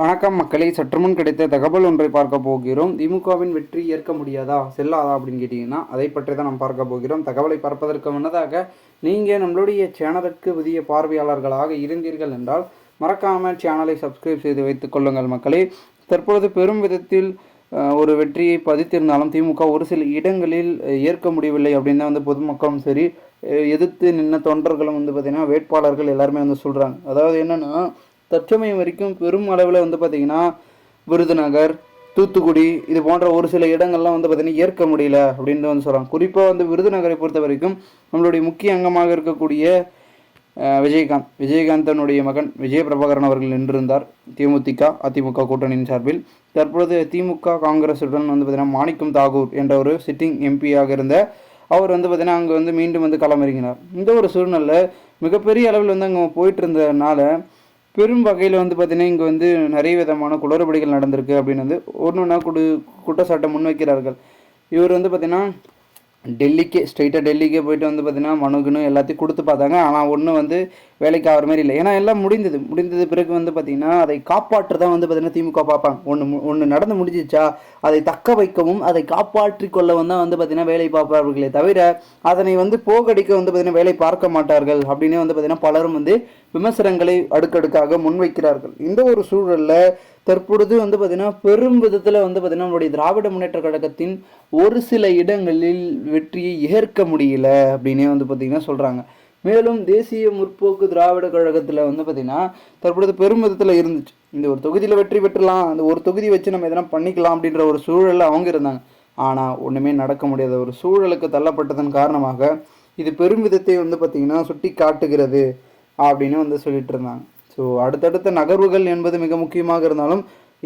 வணக்கம் மக்களை சற்றுமுன் கிடைத்த தகவல் ஒன்றை பார்க்க போகிறோம். திமுகவின் வெற்றி ஏற்க முடியாதா? செல்லாதா அப்படின்னு கேட்டிங்கன்னா அதை பற்றி தான் நாம் பார்க்க போகிறோம். தகவலை பார்ப்பதற்கு முன்னதாக நீங்கள் நம்மளுடைய சேனலுக்கு புதிய பார்வையாளர்களாக இருந்தீர்கள் என்றால் மறக்காமல் சேனலை சப்ஸ்கிரைப் செய்து வைத்துக் கொள்ளுங்கள் மக்களே. தற்பொழுது பெரும் விதத்தில் ஒரு வெற்றியை பதித்திருந்தாலும் திமுக ஒரு சில இடங்களில் ஏற்க முடியவில்லை அப்படின்னு தான் வந்து பொதுமக்களும் சரி எதிர்த்து நின்ன தொண்டர்களும் வந்து பார்த்திங்கன்னா வேட்பாளர்கள் எல்லாருமே வந்து சொல்கிறாங்க அதாவது என்னென்னா தற்சமயம் வரைக்கும் பெரும் அளவில் வந்து பார்த்திங்கன்னா விருதுநகர் தூத்துக்குடி இது போன்ற ஒரு சில இடங்கள்லாம் வந்து பார்த்திங்கன்னா ஏற்க முடியல அப்படின்னு வந்து சொல்கிறாங்க குறிப்பாக வந்து விருதுநகரை பொறுத்த வரைக்கும் நம்மளுடைய முக்கிய அங்கமாக இருக்கக்கூடிய விஜயகாந்த். விஜயகாந்தனுடைய மகன் விஜய பிரபாகரன் அவர்கள் நின்றிருந்தார். தேமுதிக அதிமுக கூட்டணியின் சார்பில். தற்பொழுது திமுக காங்கிரஸுடன் வந்து பார்த்திங்கன்னா மாணிக்கம் தாகூர் என்ற ஒரு சிட்டிங் எம்பியாக இருந்த அவர் வந்து பார்த்திங்கன்னா அங்கே வந்து மீண்டும் வந்து களமிறங்கினார். இந்த ஒரு சூழ்நிலை மிகப்பெரிய அளவில் வந்து அங்கே போயிட்டு இருந்ததுனால பெரும் வகையில் வந்து பார்த்திங்கன்னா இங்கே வந்து நிறைய விதமான குளறுபடிகள் நடந்திருக்கு அப்படின்னு வந்து ஒன்று ஒன்றா குடு குற்றச்சாட்டை முன்வைக்கிறார்கள். இவர் வந்து பார்த்திங்கன்னா டெல்லிக்கே ஸ்ட்ரெயிட்டாக டெல்லிக்கே போயிட்டு வந்து பார்த்தீங்கன்னா மனுக்குன்னு எல்லாத்தையும் கொடுத்து பார்த்தாங்க. ஆனால் ஒன்றும் வந்து வேலைக்கு ஆகிற மாதிரி இல்லை. ஏன்னா எல்லாம் முடிந்தது. முடிந்தது பிறகு வந்து பார்த்திங்கன்னா அதை காப்பாற்ற தான் வந்து பார்த்திங்கன்னா திமுக பார்ப்பாங்க. ஒன்று ஒன்று நடந்து முடிஞ்சிச்சா அதை தக்க வைக்கவும் அதை காப்பாற்றி கொள்ளவும் தான் வந்து பார்த்திங்கன்னா வேலை பார்ப்பார்களே தவிர அதனை வந்து போகடிக்க வந்து பார்த்திங்கன்னா வேலை பார்க்க மாட்டார்கள் அப்படின்னு வந்து பார்த்திங்கன்னா பலரும் வந்து விமர்சனங்களை அடுக்கடுக்காக முன்வைக்கிறார்கள். இந்த ஒரு சூழலில் தற்பொழுது வந்து பார்த்திங்கன்னா பெரும் விதத்தில் வந்து பார்த்திங்கன்னா நம்மளுடைய திராவிட முன்னேற்ற கழகத்தின் ஒரு சில இடங்களில் வெற்றியை ஏற்க முடியல அப்படின்னே வந்து பார்த்திங்கன்னா சொல்கிறாங்க மேலும் தேசிய முற்போக்கு திராவிட கழகத்தில் வந்து பார்த்திங்கன்னா தற்பொழுது பெரும் விதத்தில் இருந்துச்சு. இந்த ஒரு தொகுதியில் வெற்றி பெற்றலாம் அந்த ஒரு தொகுதி வச்சு நம்ம எதனா பண்ணிக்கலாம் அப்படின்ற ஒரு சூழலில் அவங்க இருந்தாங்க. ஆனால் ஒன்றுமே நடக்க முடியாத ஒரு சூழலுக்கு தள்ளப்பட்டதன் காரணமாக இது பெரும் விதத்தை வந்து பார்த்திங்கன்னா சுட்டி காட்டுகிறது அப்படின்னு வந்து சொல்லிட்டு இருந்தாங்க. ஸோ அடுத்தடுத்த நகர்வுகள் என்பது மிக முக்கியமாக இருந்தாலும்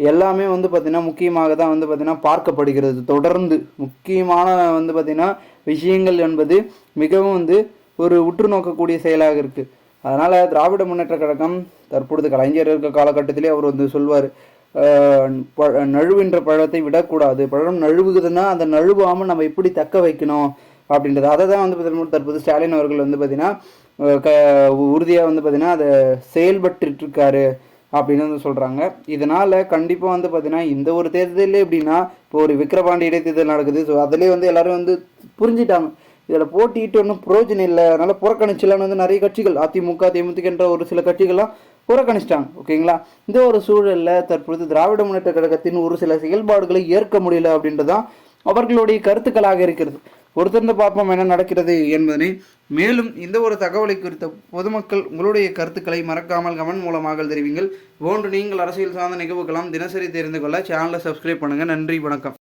எல்லாமே வந்து பார்த்திங்கன்னா முக்கியமாக தான் வந்து பார்த்திங்கன்னா பார்க்கப்படுகிறது. தொடர்ந்து முக்கியமான வந்து பார்த்திங்கன்னா விஷயங்கள் என்பது மிகவும் வந்து ஒரு உற்று நோக்கக்கூடிய செயலாக இருக்குது அதனால் திராவிட முன்னேற்ற கழகம் தற்பொழுது கலைஞர் இருக்க காலகட்டத்திலே அவர் வந்து சொல்வார் நழுவின்ற பழத்தை விடக்கூடாது. பழம் நழுவுகுதுன்னா அந்த நழுவாமல் நம்ம எப்படி தக்க வைக்கணும்? அப்படின்றது. அதை தான் வந்து பார்த்தீங்கன்னா தற்போது ஸ்டாலின் அவர்கள் வந்து பார்த்தீங்கன்னா க உறுதியாக வந்து பார்த்தீங்கன்னா அதை செயல்பட்டுருக்காரு அப்படின்னு வந்து சொல்கிறாங்க இதனால் கண்டிப்பாக வந்து பார்த்தீங்கன்னா இந்த ஒரு தேர்தலே எப்படின்னா இப்போ ஒரு விக்ரபாண்டி இடைத்தேர்தல் நடக்குது. ஸோ அதிலே வந்து எல்லோரும் வந்து புரிஞ்சிட்டாங்க. இதில் போட்டிட்டு ஒன்றும் புரோஜனம் இல்லை. அதனால் புறக்கணிச்சலான்னு வந்து நிறைய கட்சிகள் அதிமுக தேமுதிக என்ற ஒரு சில கட்சிகள்லாம் புறக்கணிச்சிட்டாங்க. ஓகேங்களா? இந்த ஒரு சூழலில் தற்பொழுது திராவிட முன்னேற்ற கழகத்தின் ஒரு சில செயல்பாடுகளை ஏற்க முடியல அப்படின்றதான் அவர்களுடைய கருத்துக்களாக இருக்கிறது. பொறுத்திருந்து பார்ப்போம் என்ன நடக்கிறது என்பதனை. மேலும் இந்த ஒரு தகவலை குறித்த பொதுமக்கள் உங்களுடைய கருத்துக்களை மறக்காமல் கமெண்ட் மூலமாக தெரிவிங்கள். போன்று நீங்கள் அரசியல் சார்ந்த நிகழ்வுகளாம் தினசரி தெரிந்து கொள்ள சேனலை சப்ஸ்கிரைப் பண்ணுங்கள் நன்றி வணக்கம்.